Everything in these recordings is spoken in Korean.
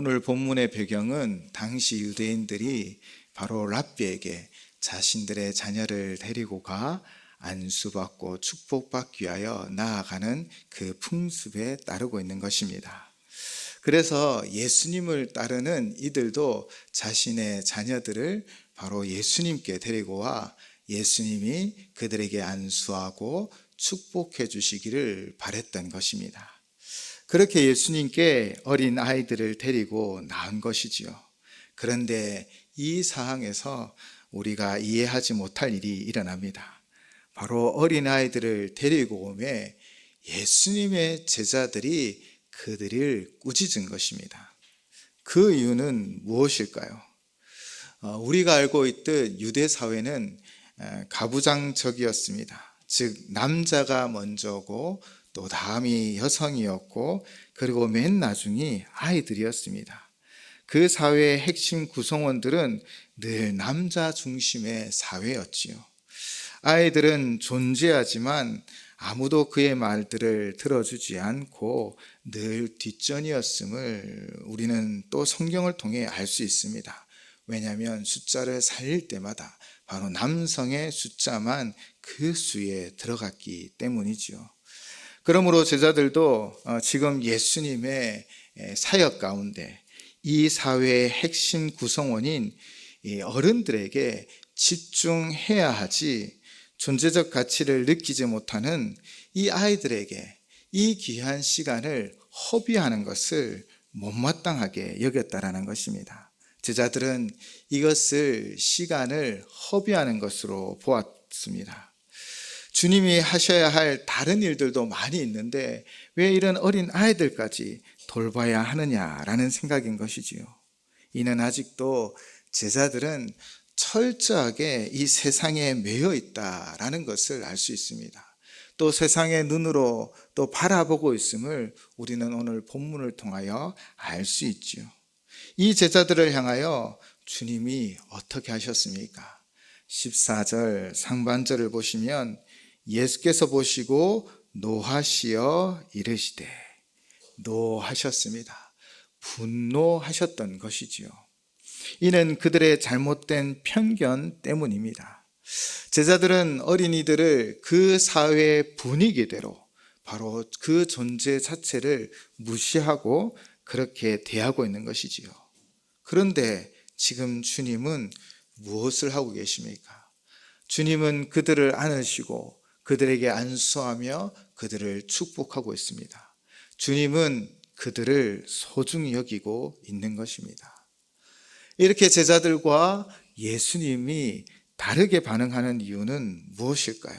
오늘 본문의 배경은 당시 유대인들이 바로 랍비에게 자신들의 자녀를 데리고 가 안수받고 축복받기 위하여 나아가는 그 풍습에 따르고 있는 것입니다. 그래서 예수님을 따르는 이들도 자신의 자녀들을 바로 예수님께 데리고 와 예수님이 그들에게 안수하고 축복해 주시기를 바랬던 것입니다. 그렇게 예수님께 어린 아이들을 데리고 나온 것이지요. 그런데 이 상황에서 우리가 이해하지 못할 일이 일어납니다. 바로 어린 아이들을 데리고 오매 예수님의 제자들이 그들을 꾸짖은 것입니다. 그 이유는 무엇일까요? 어, 우리가 알고 있듯 유대 사회는 가부장적이었습니다. 즉 남자가 먼저고 또 다음이 여성이었고 그리고 맨 나중이 아이들이었습니다. 그 사회의 핵심 구성원들은 늘 남자 중심의 사회였지요. 아이들은 존재하지만 아무도 그의 말들을 들어주지 않고 늘 뒷전이었음을 우리는 또 성경을 통해 알 수 있습니다. 왜냐하면 숫자를 살릴 때마다 바로 남성의 숫자만 그 수에 들어갔기 때문이지요. 그러므로 제자들도 어, 지금 예수님의 사역 가운데 이 사회의 핵심 구성원인 어른들에게 집중해야 하지 존재적 가치를 느끼지 못하는 이 아이들에게 이 귀한 시간을 허비하는 것을 못마땅하게 여겼다라는 것입니다. 제자들은 이것을 시간을 허비하는 것으로 보았습니다. 주님이 하셔야 할 다른 일들도 많이 있는데 왜 이런 어린 아이들까지 돌봐야 하느냐라는 생각인 것이지요. 이는 아직도 제자들은 철저하게 이 세상에 매여 있다라는 것을 알 수 있습니다. 또 세상의 눈으로 또 바라보고 있음을 우리는 오늘 본문을 통하여 알 수 있지요. 이 제자들을 향하여 주님이 어떻게 하셨습니까? 14절 상반절을 보시면 예수께서 보시고 노하시어 이르시되 노하셨습니다. 분노하셨던 것이지요. 이는 그들의 잘못된 편견 때문입니다. 제자들은 어린이들을 그 사회의 분위기대로 바로 그 존재 자체를 무시하고 그렇게 대하고 있는 것이지요. 그런데 지금 주님은 무엇을 하고 계십니까? 주님은 그들을 안으시고 그들에게 안수하며 그들을 축복하고 있습니다. 주님은 그들을 소중히 여기고 있는 것입니다. 이렇게 제자들과 예수님이 다르게 반응하는 이유는 무엇일까요?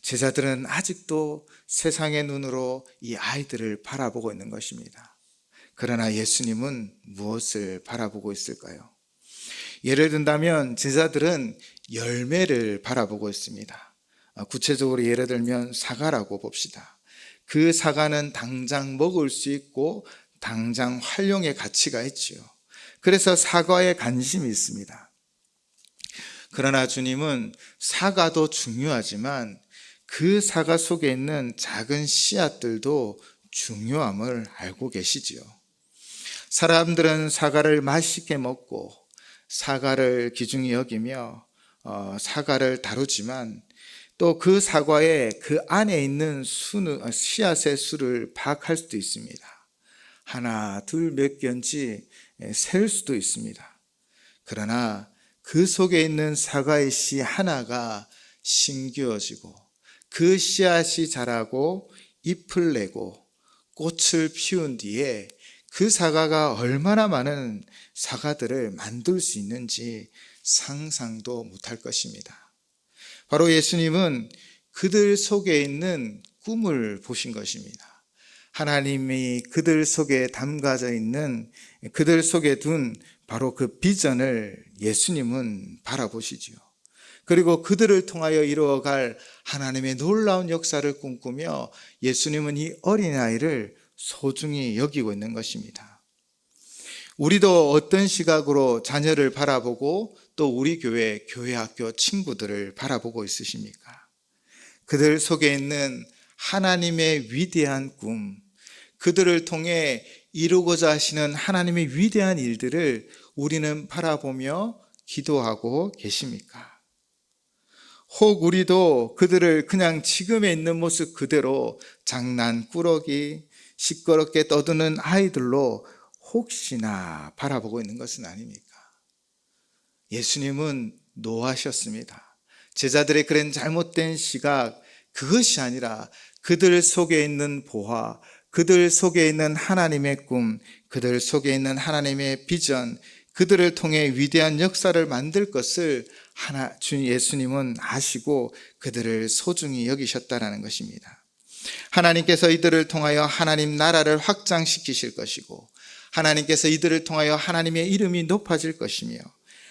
제자들은 아직도 세상의 눈으로 이 아이들을 바라보고 있는 것입니다. 그러나 예수님은 무엇을 바라보고 있을까요? 예를 든다면 제자들은 열매를 바라보고 있습니다. 구체적으로 예를 들면 사과라고 봅시다. 그 사과는 당장 먹을 수 있고 당장 활용의 가치가 있지요. 그래서 사과에 관심이 있습니다. 그러나 주님은 사과도 중요하지만 그 사과 속에 있는 작은 씨앗들도 중요함을 알고 계시지요. 사람들은 사과를 맛있게 먹고 사과를 기중히 여기며 어, 사과를 다루지만 또 그 사과에 그 안에 있는 수는 어, 씨앗의 수를 파악할 수도 있습니다. 하나, 둘, 몇 개인지 셀 수도 있습니다. 그러나 그 속에 있는 사과의 씨 하나가 심겨지고 그 씨앗이 자라고 잎을 내고 꽃을 피운 뒤에 그 사과가 얼마나 많은 사과들을 만들 수 있는지 상상도 못할 것입니다. 바로 예수님은 그들 속에 있는 꿈을 보신 것입니다. 하나님이 그들 속에 담가져 있는 그들 속에 둔 바로 그 비전을 예수님은 바라보시지요. 그리고 그들을 통하여 이루어갈 하나님의 놀라운 역사를 꿈꾸며 예수님은 이 어린아이를 소중히 여기고 있는 것입니다. 우리도 어떤 시각으로 자녀를 바라보고 또 우리 교회, 교회 학교 친구들을 바라보고 있으십니까? 그들 속에 있는 하나님의 위대한 꿈, 그들을 통해 이루고자 하시는 하나님의 위대한 일들을 우리는 바라보며 기도하고 계십니까? 혹 우리도 그들을 그냥 지금에 있는 모습 그대로 장난꾸러기, 시끄럽게 떠드는 아이들로 혹시나 바라보고 있는 것은 아닙니까? 예수님은 노하셨습니다. 제자들의 그런 잘못된 시각, 그것이 아니라 그들 속에 있는 보화, 그들 속에 있는 하나님의 꿈, 그들 속에 있는 하나님의 비전, 그들을 통해 위대한 역사를 만들 것을 하나, 주 예수님은 아시고 그들을 소중히 여기셨다라는 것입니다. 하나님께서 이들을 통하여 하나님 나라를 확장시키실 것이고, 하나님께서 이들을 통하여 하나님의 이름이 높아질 것이며,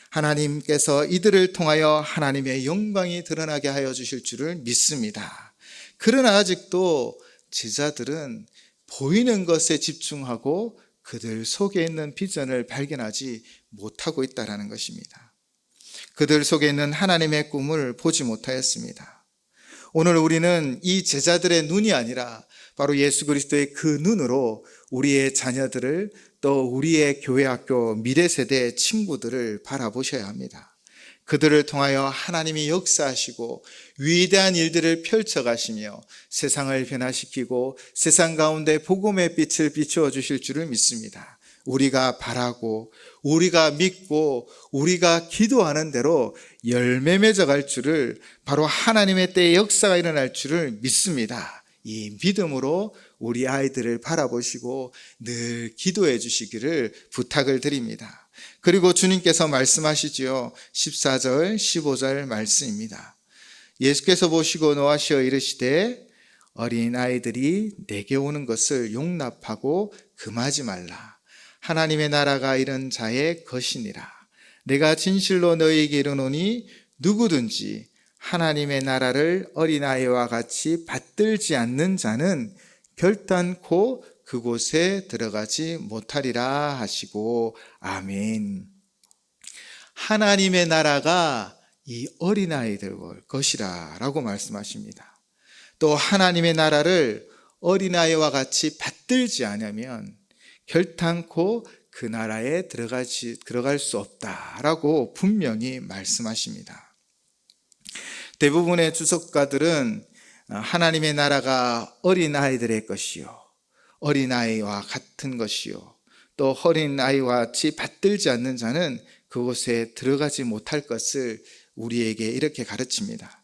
하나님께서 이들을 통하여 하나님의 영광이 드러나게 하여 주실 줄을 믿습니다. 그러나 아직도 제자들은 보이는 것에 집중하고 그들 속에 있는 비전을 발견하지 못하고 있다라는 것입니다. 그들 속에 있는 하나님의 꿈을 보지 못하였습니다. 오늘 우리는 이 제자들의 눈이 아니라 바로 예수 그리스도의 그 눈으로 우리의 자녀들을 또 우리의 교회 학교 미래 세대 친구들을 바라보셔야 합니다. 그들을 통하여 하나님이 역사하시고 위대한 일들을 펼쳐가시며 세상을 변화시키고 세상 가운데 복음의 빛을 비추어 주실 줄을 믿습니다. 우리가 바라고 우리가 믿고 우리가 기도하는 대로 열매 맺어갈 줄을 바로 하나님의 때에 역사가 일어날 줄을 믿습니다. 이 믿음으로 우리 아이들을 바라보시고 늘 기도해 주시기를 부탁을 드립니다. 그리고 주님께서 말씀하시지요. 14절, 15절 말씀입니다. 예수께서 보시고 노하시어 이르시되 어린 아이들이 내게 오는 것을 용납하고 금하지 말라. 하나님의 나라가 이런 자의 것이니라. 내가 진실로 너희에게 이르노니 누구든지 하나님의 나라를 어린아이와 같이 받들지 않는 자는 결단코 그곳에 들어가지 못하리라 하시고 아멘. 하나님의 나라가 이 어린아이들 것이라 라고 말씀하십니다. 또 하나님의 나라를 어린아이와 같이 받들지 않으면 결탄코 그 나라에 들어가지, 들어갈 수 없다라고 분명히 말씀하십니다. 대부분의 주석가들은 하나님의 나라가 어린아이들의 것이요. 어린아이와 같은 것이요. 또 어린아이와 같이 받들지 않는 자는 그곳에 들어가지 못할 것을 우리에게 이렇게 가르칩니다.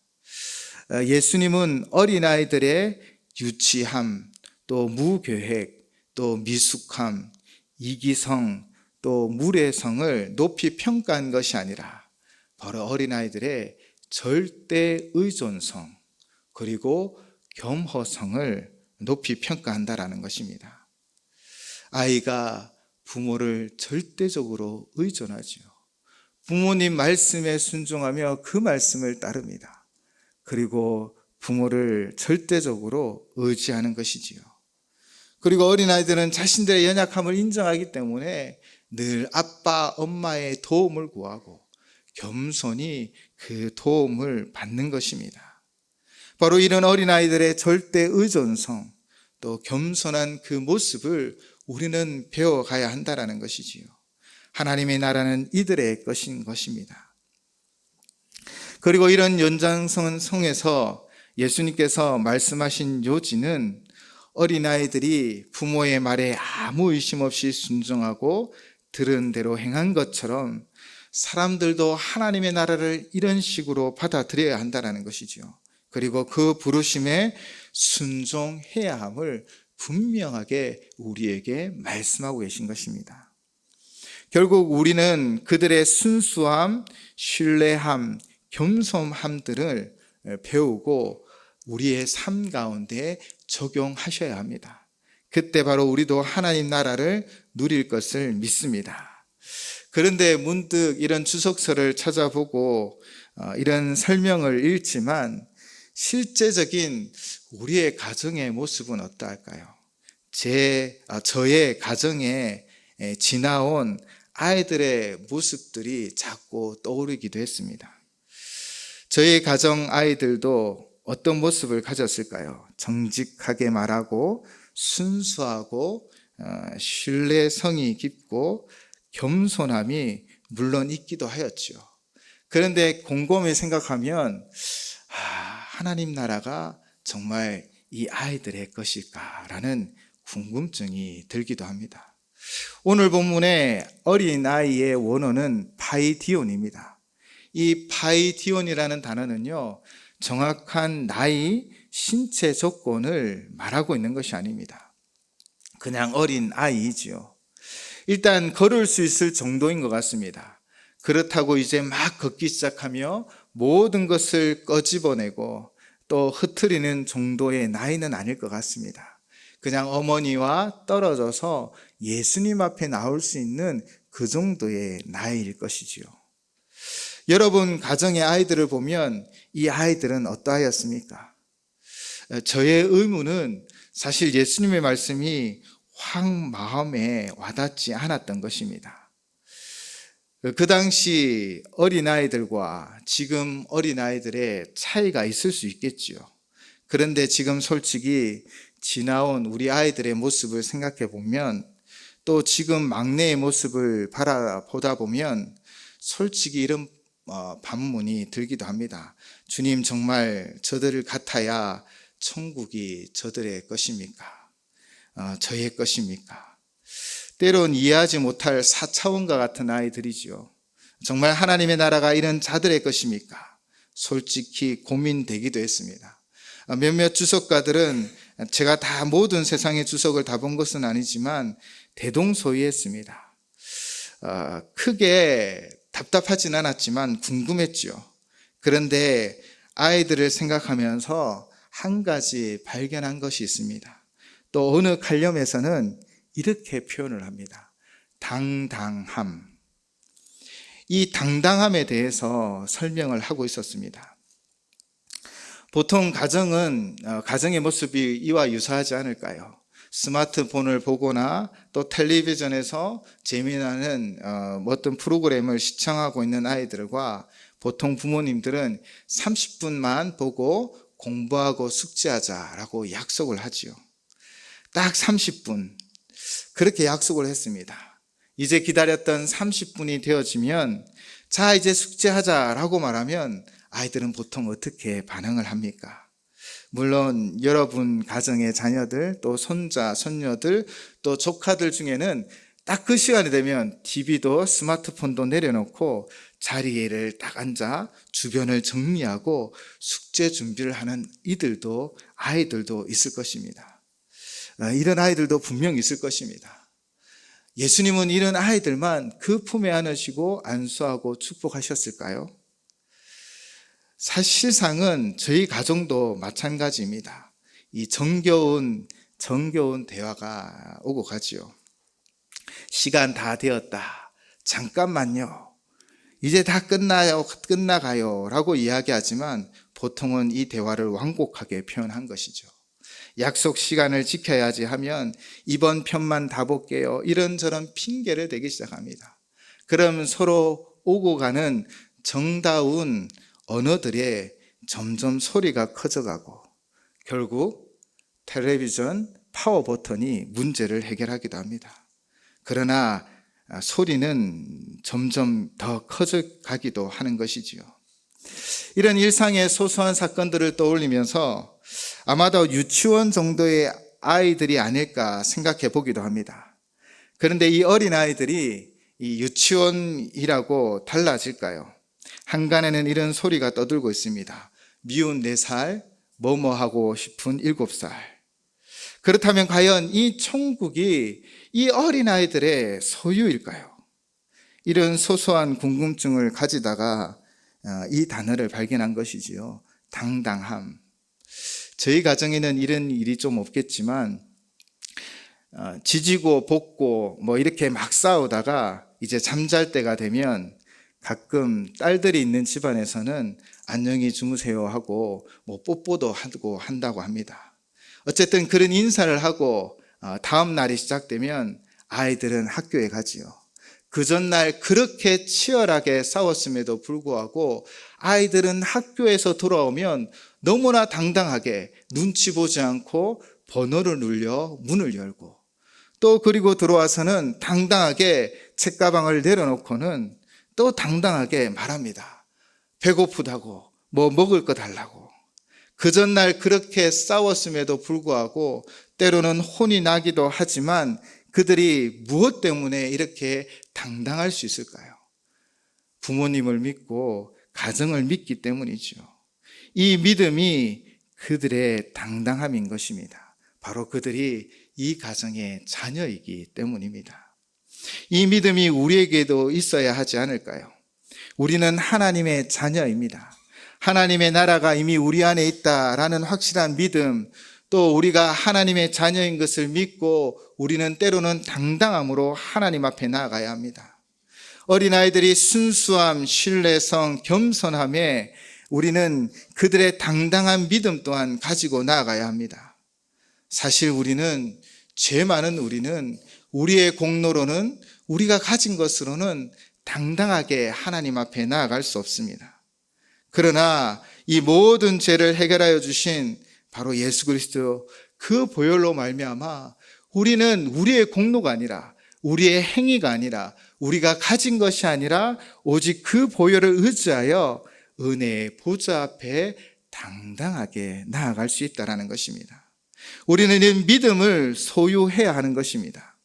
예수님은 어린아이들의 유치함, 또 무계획, 또 미숙함, 이기성, 또 무례성을 높이 평가한 것이 아니라 바로 어린아이들의 절대 의존성, 그리고 겸허성을 높이 평가한다라는 것입니다. 아이가 부모를 절대적으로 의존하지요. 부모님 말씀에 순종하며 그 말씀을 따릅니다. 그리고 부모를 절대적으로 의지하는 것이지요. 그리고 어린아이들은 자신들의 연약함을 인정하기 때문에 늘 아빠, 엄마의 도움을 구하고 겸손히 그 도움을 받는 것입니다. 바로 이런 어린아이들의 절대 의존성, 또 겸손한 그 모습을 우리는 배워가야 한다라는 것이지요. 하나님의 나라는 이들의 것인 것입니다. 그리고 이런 연장성에서 예수님께서 말씀하신 요지는 어린아이들이 부모의 말에 아무 의심 없이 순종하고 들은 대로 행한 것처럼 사람들도 하나님의 나라를 이런 식으로 받아들여야 한다는 것이지요. 그리고 그 부르심에 순종해야 함을 분명하게 우리에게 말씀하고 계신 것입니다. 결국 우리는 그들의 순수함, 신뢰함, 겸손함들을 배우고 우리의 삶 가운데 적용하셔야 합니다. 그때 바로 우리도 하나님 나라를 누릴 것을 믿습니다. 그런데 문득 이런 주석서를 찾아보고 어, 이런 설명을 읽지만 실제적인 우리의 가정의 모습은 어떠할까요? 제, 아, 저의 가정에 지나온 아이들의 모습들이 자꾸 떠오르기도 했습니다. 저희 가정 아이들도 어떤 모습을 가졌을까요? 정직하게 말하고 순수하고 어, 신뢰성이 깊고 겸손함이 물론 있기도 하였지요. 그런데 곰곰이 생각하면 아, 하나님 나라가 정말 이 아이들의 것일까라는 궁금증이 들기도 합니다. 오늘 본문의 어린 아이의 원어는 파이디온입니다. 이 파이디온이라는 단어는요, 정확한 나이, 신체 조건을 말하고 있는 것이 아닙니다. 그냥 어린 아이이지요. 일단 걸을 수 있을 정도인 것 같습니다. 그렇다고 이제 막 걷기 시작하며 모든 것을 꺼집어내고 또 흐트리는 정도의 나이는 아닐 것 같습니다. 그냥 어머니와 떨어져서 예수님 앞에 나올 수 있는 그 정도의 나이일 것이지요. 여러분 가정의 아이들을 보면 이 아이들은 어떠하였습니까? 저의 의문은 사실 예수님의 말씀이 확 마음에 와닿지 않았던 것입니다. 그 당시 어린아이들과 지금 어린아이들의 차이가 있을 수 있겠지요. 그런데 지금 솔직히 지나온 우리 아이들의 모습을 생각해 보면 또 지금 막내의 모습을 바라보다 보면 솔직히 이런 어, 반문이 들기도 합니다. 주님 정말 저들을 같아야 천국이 저들의 것입니까? 어, 저의 것입니까? 때론 이해하지 못할 사차원과 같은 아이들이지요. 정말 하나님의 나라가 이런 자들의 것입니까? 솔직히 고민되기도 했습니다. 어, 몇몇 주석가들은 제가 다 모든 세상의 주석을 다 본 것은 아니지만 대동소이했습니다. 어, 크게 답답하진 않았지만 궁금했지요. 그런데 아이들을 생각하면서 한 가지 발견한 것이 있습니다. 또 어느 칼럼에서는 이렇게 표현을 합니다. 당당함. 이 당당함에 대해서 설명을 하고 있었습니다. 보통 가정은 어, 가정의 모습이 이와 유사하지 않을까요? 스마트폰을 보거나 또 텔레비전에서 재미나는 어, 어떤 프로그램을 시청하고 있는 아이들과 보통 부모님들은 30분만 보고 공부하고 숙제하자라고 약속을 하지요. 딱 30분. 그렇게 약속을 했습니다. 이제 기다렸던 30분이 되어지면 자, 이제 숙제하자라고 말하면 아이들은 보통 어떻게 반응을 합니까? 물론 여러분 가정의 자녀들, 또 손자, 손녀들, 또 조카들 중에는 딱 그 시간이 되면 TV도 스마트폰도 내려놓고 자리에를 딱 앉아 주변을 정리하고 숙제 준비를 하는 이들도 아이들도 있을 것입니다. 어, 이런 아이들도 분명 있을 것입니다. 예수님은 이런 아이들만 그 품에 안으시고 안수하고 축복하셨을까요? 사실상은 저희 가정도 마찬가지입니다. 이 정겨운, 정겨운 대화가 오고 가지요. 시간 다 되었다. 잠깐만요. 이제 다 끝나요, 끝나가요. 라고 이야기하지만 보통은 이 대화를 완곡하게 표현한 것이죠. 약속 시간을 지켜야지 하면 이번 편만 다 볼게요. 이런저런 핑계를 대기 시작합니다. 그럼 서로 오고 가는 정다운 언어들의 점점 소리가 커져가고 결국 텔레비전 파워 버튼이 문제를 해결하기도 합니다. 그러나 소리는 점점 더 커져 가기도 하는 것이지요. 이런 일상의 소소한 사건들을 떠올리면서 아마도 유치원 정도의 아이들이 아닐까 생각해 보기도 합니다. 그런데 이 어린 아이들이 이 유치원이라고 달라질까요? 한간에는 이런 소리가 떠들고 있습니다. 미운 4살, 뭐뭐 하고 싶은 7살. 그렇다면 과연 이 천국이 이 어린아이들의 소유일까요? 이런 소소한 궁금증을 가지다가 어, 이 단어를 발견한 것이지요. 당당함. 저희 가정에는 이런 일이 좀 없겠지만, 어, 지지고 볶고 뭐 이렇게 막 싸우다가 이제 잠잘 때가 되면 가끔 딸들이 있는 집안에서는 안녕히 주무세요 하고 뭐 뽀뽀도 하고 한다고 합니다. 어쨌든 그런 인사를 하고 어, 다음 날이 시작되면 아이들은 학교에 가지요. 그 전날 그렇게 치열하게 싸웠음에도 불구하고 아이들은 학교에서 돌아오면 너무나 당당하게 눈치 보지 않고 번호를 눌려 문을 열고 또 그리고 들어와서는 당당하게 책가방을 내려놓고는 또 당당하게 말합니다. 배고프다고 뭐 먹을 거 달라고. 그 전날 그렇게 싸웠음에도 불구하고 때로는 혼이 나기도 하지만 그들이 무엇 때문에 이렇게 당당할 수 있을까요? 부모님을 믿고 가정을 믿기 때문이죠. 이 믿음이 그들의 당당함인 것입니다. 바로 그들이 이 가정의 자녀이기 때문입니다. 이 믿음이 우리에게도 있어야 하지 않을까요? 우리는 하나님의 자녀입니다. 하나님의 나라가 이미 우리 안에 있다라는 확실한 믿음, 또 우리가 하나님의 자녀인 것을 믿고 우리는 때로는 당당함으로 하나님 앞에 나아가야 합니다. 어린아이들이 순수함, 신뢰성, 겸손함에 우리는 그들의 당당한 믿음 또한 가지고 나아가야 합니다. 사실 우리는 죄 많은 우리는 우리의 공로로는 우리가 가진 것으로는 당당하게 하나님 앞에 나아갈 수 없습니다. 그러나 이 모든 죄를 해결하여 주신 바로 예수 그리스도 그 보혈로 말미암아 우리는 우리의 공로가 아니라 우리의 행위가 아니라 우리가 가진 것이 아니라 오직 그 보혈을 의지하여 은혜의 보좌 앞에 당당하게 나아갈 수 있다라는 것입니다. 우리는 이 믿음을 소유해야 하는 것입니다.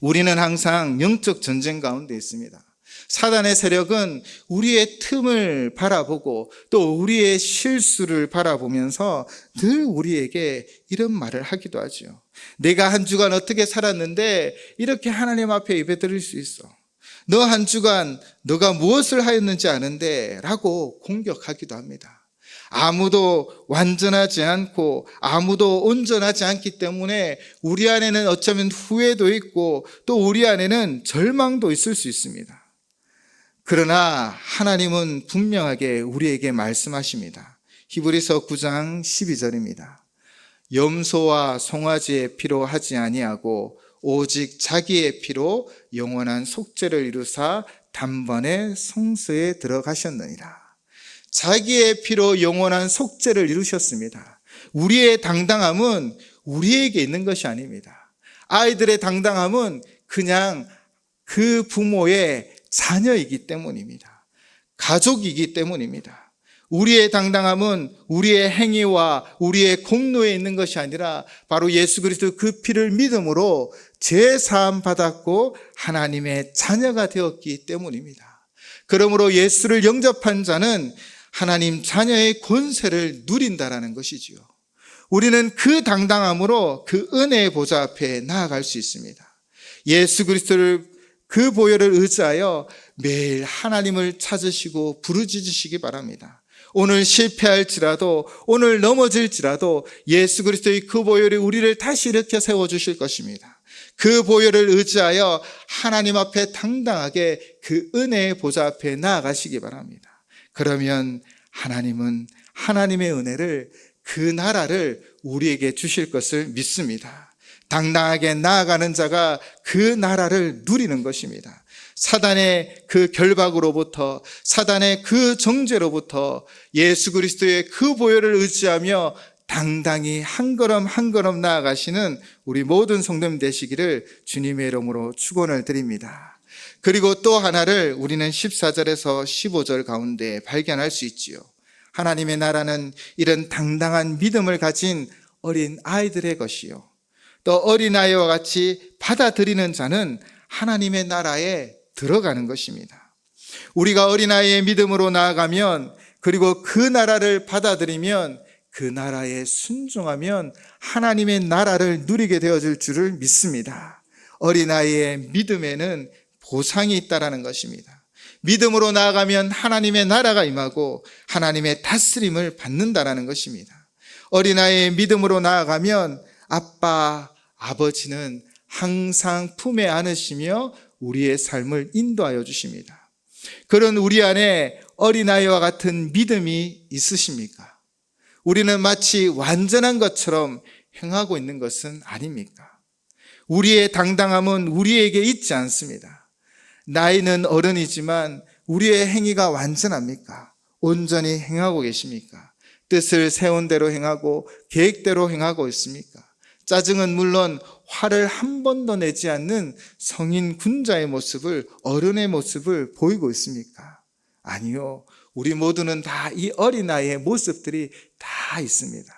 우리는 항상 영적 전쟁 가운데 있습니다. 사단의 세력은 우리의 틈을 바라보고 또 우리의 실수를 바라보면서 늘 우리에게 이런 말을 하기도 하죠. 내가 한 주간 어떻게 살았는데 이렇게 하나님 앞에 예배 드릴 수 있어. 너 한 주간 너가 무엇을 하였는지 아는데 라고 공격하기도 합니다. 아무도 완전하지 않고 아무도 온전하지 않기 때문에 우리 안에는 어쩌면 후회도 있고 또 우리 안에는 절망도 있을 수 있습니다. 그러나 하나님은 분명하게 우리에게 말씀하십니다. 히브리서 9장 12절입니다. 염소와 송아지의 피로 하지 아니하고 오직 자기의 피로 영원한 속죄를 이루사 단번에 성소에 들어가셨느니라. 자기의 피로 영원한 속죄를 이루셨습니다. 우리의 당당함은 우리에게 있는 것이 아닙니다. 아이들의 당당함은 그냥 그 부모의 자녀이기 때문입니다. 가족이기 때문입니다. 우리의 당당함은 우리의 행위와 우리의 공로에 있는 것이 아니라 바로 예수 그리스도 그 피를 믿음으로 죄 사함 받았고 하나님의 자녀가 되었기 때문입니다. 그러므로 예수를 영접한 자는 하나님 자녀의 권세를 누린다라는 것이지요. 우리는 그 당당함으로 그 은혜의 보좌 앞에 나아갈 수 있습니다. 예수 그리스도를 그 보혈을 의지하여 매일 하나님을 찾으시고 부르짖으시기 바랍니다. 오늘 실패할지라도 오늘 넘어질지라도 예수 그리스도의 그 보혈이 우리를 다시 일으켜 세워 주실 것입니다. 그 보혈을 의지하여 하나님 앞에 당당하게 그 은혜의 보좌 앞에 나아가시기 바랍니다. 그러면 하나님은 하나님의 은혜를 그 나라를 우리에게 주실 것을 믿습니다. 당당하게 나아가는 자가 그 나라를 누리는 것입니다. 사단의 그 결박으로부터 사단의 그 정죄로부터 예수 그리스도의 그 보혈을 의지하며 당당히 한 걸음 한 걸음 나아가시는 우리 모든 성도님 되시기를 주님의 이름으로 축원을 드립니다. 그리고 또 하나를 우리는 14절에서 15절 가운데 발견할 수 있지요. 하나님의 나라는 이런 당당한 믿음을 가진 어린 아이들의 것이요. 또 어린아이와 같이 받아들이는 자는 하나님의 나라에 들어가는 것입니다. 우리가 어린아이의 믿음으로 나아가면 그리고 그 나라를 받아들이면 그 나라에 순종하면 하나님의 나라를 누리게 되어질 줄을 믿습니다. 어린아이의 믿음에는 보상이 있다라는 것입니다. 믿음으로 나아가면 하나님의 나라가 임하고 하나님의 다스림을 받는다라는 것입니다. 어린아이의 믿음으로 나아가면 아빠, 아버지는 항상 품에 안으시며 우리의 삶을 인도하여 주십니다. 그런 우리 안에 어린아이와 같은 믿음이 있으십니까? 우리는 마치 완전한 것처럼 행하고 있는 것은 아닙니까? 우리의 당당함은 우리에게 있지 않습니다. 나이는 어른이지만 우리의 행위가 완전합니까? 온전히 행하고 계십니까? 뜻을 세운 대로 행하고 계획대로 행하고 있습니까? 짜증은 물론 화를 한 번도 내지 않는 성인 군자의 모습을 어른의 모습을 보이고 있습니까? 아니요. 우리 모두는 다 이 어린아이의 모습들이 다 있습니다.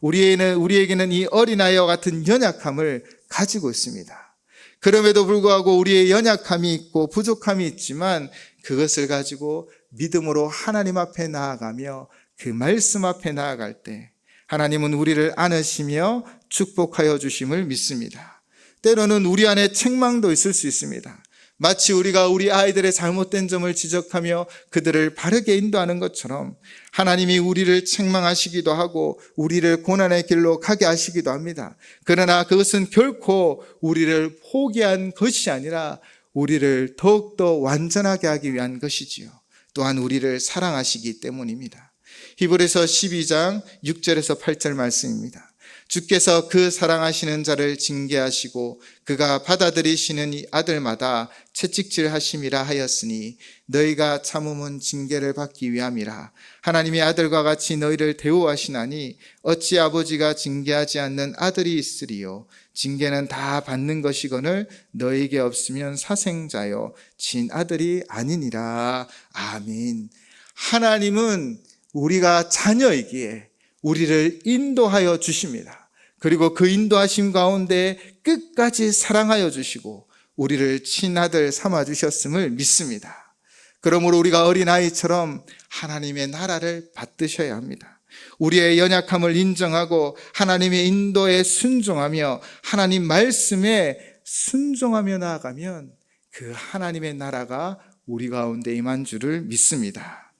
우리에게는, 우리에게는 이 어린아이와 같은 연약함을 가지고 있습니다. 그럼에도 불구하고 우리의 연약함이 있고 부족함이 있지만 그것을 가지고 믿음으로 하나님 앞에 나아가며 그 말씀 앞에 나아갈 때 하나님은 우리를 안으시며 축복하여 주심을 믿습니다. 때로는 우리 안에 책망도 있을 수 있습니다. 마치 우리가 우리 아이들의 잘못된 점을 지적하며 그들을 바르게 인도하는 것처럼 하나님이 우리를 책망하시기도 하고 우리를 고난의 길로 가게 하시기도 합니다. 그러나 그것은 결코 우리를 포기한 것이 아니라 우리를 더욱더 완전하게 하기 위한 것이지요. 또한 우리를 사랑하시기 때문입니다. 히브리서 12장 6절에서 8절 말씀입니다. 주께서 그 사랑하시는 자를 징계하시고 그가 받아들이시는 이 아들마다 채찍질 하심이라 하였으니 너희가 참음은 징계를 받기 위함이라. 하나님의 아들과 같이 너희를 대우하시나니 어찌 아버지가 징계하지 않는 아들이 있으리요? 징계는 다 받는 것이거늘 너에게 없으면 사생자요 진 아들이 아니니라. 아멘. 하나님은 우리가 자녀이기에 우리를 인도하여 주십니다. 그리고 그 인도하심 가운데 끝까지 사랑하여 주시고 우리를 친아들 삼아 주셨음을 믿습니다. 그러므로 우리가 어린아이처럼 하나님의 나라를 받드셔야 합니다. 우리의 연약함을 인정하고 하나님의 인도에 순종하며 하나님 말씀에 순종하며 나아가면 그 하나님의 나라가 우리 가운데 임한 줄을 믿습니다.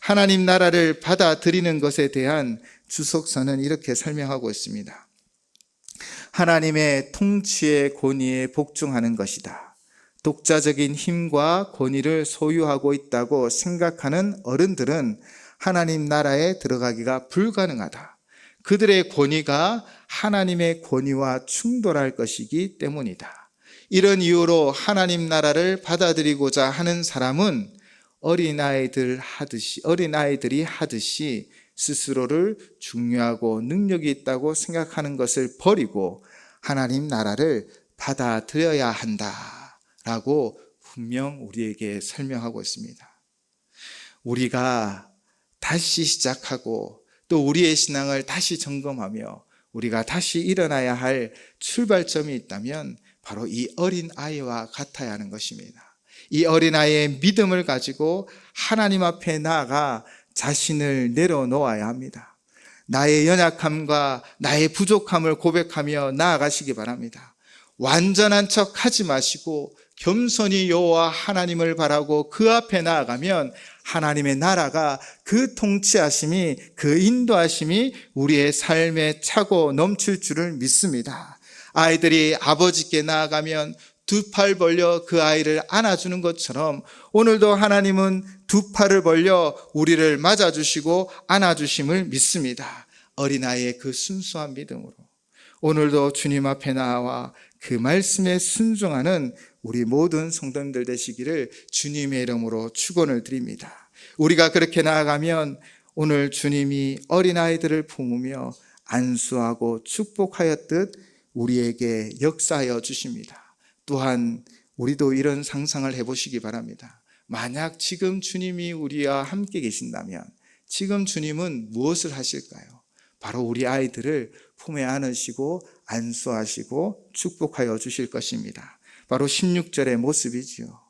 하나님 나라를 받아들이는 것에 대한 주석서는 이렇게 설명하고 있습니다. 하나님의 통치의 권위에 복종하는 것이다. 독자적인 힘과 권위를 소유하고 있다고 생각하는 어른들은 하나님 나라에 들어가기가 불가능하다. 그들의 권위가 하나님의 권위와 충돌할 것이기 때문이다. 이런 이유로 하나님 나라를 받아들이고자 하는 사람은 어린아이들 하듯이, 어린아이들이 하듯이 스스로를 중요하고 능력이 있다고 생각하는 것을 버리고 하나님 나라를 받아들여야 한다라고 분명 우리에게 설명하고 있습니다. 우리가 다시 시작하고 또 우리의 신앙을 다시 점검하며 우리가 다시 일어나야 할 출발점이 있다면 바로 이 어린 아이와 같아야 하는 것입니다. 이 어린아이의 믿음을 가지고 하나님 앞에 나아가 자신을 내려놓아야 합니다. 나의 연약함과 나의 부족함을 고백하며 나아가시기 바랍니다. 완전한 척 하지 마시고 겸손히 여호와 하나님을 바라고 그 앞에 나아가면 하나님의 나라가 그 통치하심이 그 인도하심이 우리의 삶에 차고 넘칠 줄을 믿습니다. 아이들이 아버지께 나아가면 두 팔 벌려 그 아이를 안아주는 것처럼 오늘도 하나님은 두 팔을 벌려 우리를 맞아주시고 안아주심을 믿습니다. 어린아이의 그 순수한 믿음으로. 오늘도 주님 앞에 나와 그 말씀에 순종하는 우리 모든 성도님들 되시기를 주님의 이름으로 축원을 드립니다. 우리가 그렇게 나아가면 오늘 주님이 어린아이들을 품으며 안수하고 축복하였듯 우리에게 역사하여 주십니다. 또한 우리도 이런 상상을 해보시기 바랍니다. 만약 지금 주님이 우리와 함께 계신다면 지금 주님은 무엇을 하실까요? 바로 우리 아이들을 품에 안으시고 안수하시고 축복하여 주실 것입니다. 바로 16절의 모습이지요.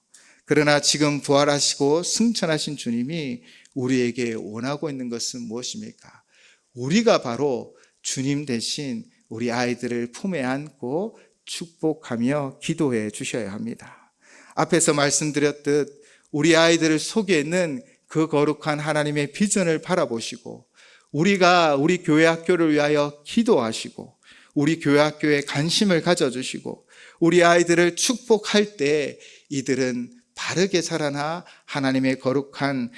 그러나 지금 부활하시고 승천하신 주님이 우리에게 원하고 있는 것은 무엇입니까? 우리가 바로 주님 대신 우리 아이들을 품에 안고 축복하며 기도해 주셔야 합니다. 앞에서 말씀드렸듯 우리 아이들 속에 있는 그 거룩한 하나님의 비전을 바라보시고 우리가 우리 교회 학교를 위하여 기도하시고 우리 교회 학교에 관심을 가져주시고 우리 아이들을 축복할 때 이들은 바르게 자라나 하나님의 거룩한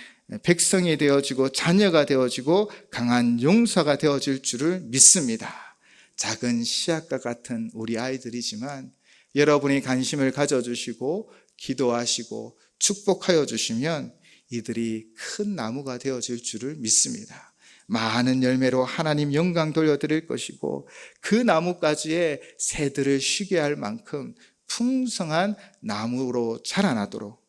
백성이 되어지고 자녀가 되어지고 강한 용사가 되어질 줄을 믿습니다. 작은 씨앗과 같은 우리 아이들이지만 여러분이 관심을 가져주시고 기도하시고 축복하여 주시면 이들이 큰 나무가 되어질 줄을 믿습니다. 많은 열매로 하나님 영광 돌려드릴 것이고 그 나무가지에 새들을 쉬게 할 만큼 풍성한 나무로 자라나도록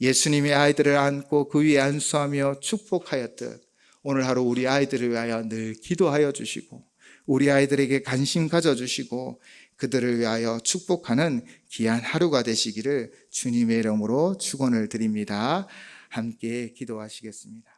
예수님의 아이들을 안고 그 위에 안수하며 축복하였듯 오늘 하루 우리 아이들을 위하여 늘 기도하여 주시고 우리 아이들에게 관심 가져주시고 그들을 위하여 축복하는 귀한 하루가 되시기를 주님의 이름으로 축원을 드립니다. 함께 기도하시겠습니다.